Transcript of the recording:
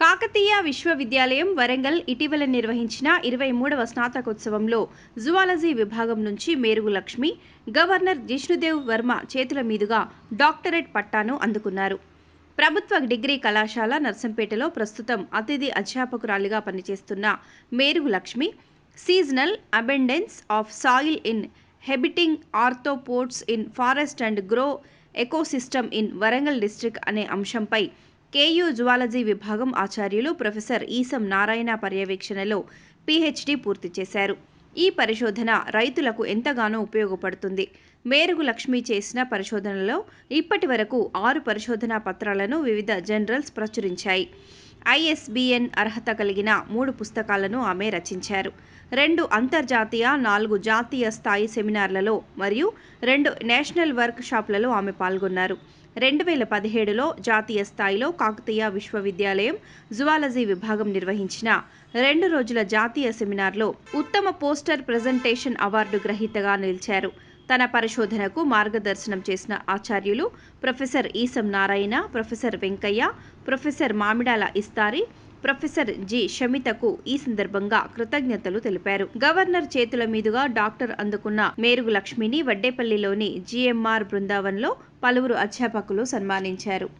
కాకతీయ విశ్వవిద్యాలయం వరంగల్ ఇటీవల నిర్వహించిన ఇరవై మూడవ స్నాతకోత్సవంలో జువాలజీ విభాగం నుంచి మేరుగు లక్ష్మి గవర్నర్ జిష్ణుదేవ్ వర్మ చేతుల మీదుగా డాక్టరేట్ పట్టాను అందుకున్నారు. ప్రభుత్వ డిగ్రీ కళాశాల నర్సంపేటలో ప్రస్తుతం అతిథి అధ్యాపకురాలిగా పనిచేస్తున్న Merugu Lakshmi seasonal abundance of soil inhabiting arthropods in forest and agro ecosystem in Warangal district అనే అంశంపై కేయూ జువాలజీ విభాగం ఆచార్యులు ప్రొఫెసర్ ఈసం నారాయణ పర్యవేక్షణలో పీహెచ్డీ పూర్తి చేశారు. ఈ పరిశోధన రైతులకు ఎంతగానో ఉపయోగపడుతుంది. మేరుగు లక్ష్మి చేసిన పరిశోధనలో ఇప్పటి వరకు ఆరు పరిశోధనా పత్రాలను వివిధ జర్నల్స్ ప్రచురించాయి. ఐఎస్బిఎన్ అర్హత కలిగిన మూడు పుస్తకాలను ఆమె రచించారు. రెండు అంతర్జాతీయ నాలుగు జాతీయ స్థాయి సెమినార్లలో మరియు రెండు నేషనల్ వర్క్ షాప్లలో ఆమె పాల్గొన్నారు. రెండు వేల పదిహేడులో జాతీయ స్థాయిలో కాకతీయ విశ్వవిద్యాలయం జువాలజీ విభాగం నిర్వహించిన రెండు రోజుల జాతీయ సెమినార్లో ఉత్తమ పోస్టర్ ప్రజెంటేషన్ అవార్డు గ్రహీతగా నిలిచారు. తన పరిశోధనకు మార్గదర్శనం చేసిన ఆచార్యులు professor Eesam Narayana professor Venkaiah professor Mamidala Istari professor G షమితకు ఈ సందర్భంగా కృతజ్ఞతలు తెలిపారు. గవర్నర్ చేతుల మీదుగా డాక్టర్ అందుకున్న మేరుగు లక్ష్మిని వడ్డేపల్లిలోని జిఎంఆర్ బృందావన్లో పలువురు అధ్యాపకులు సన్మానించారు.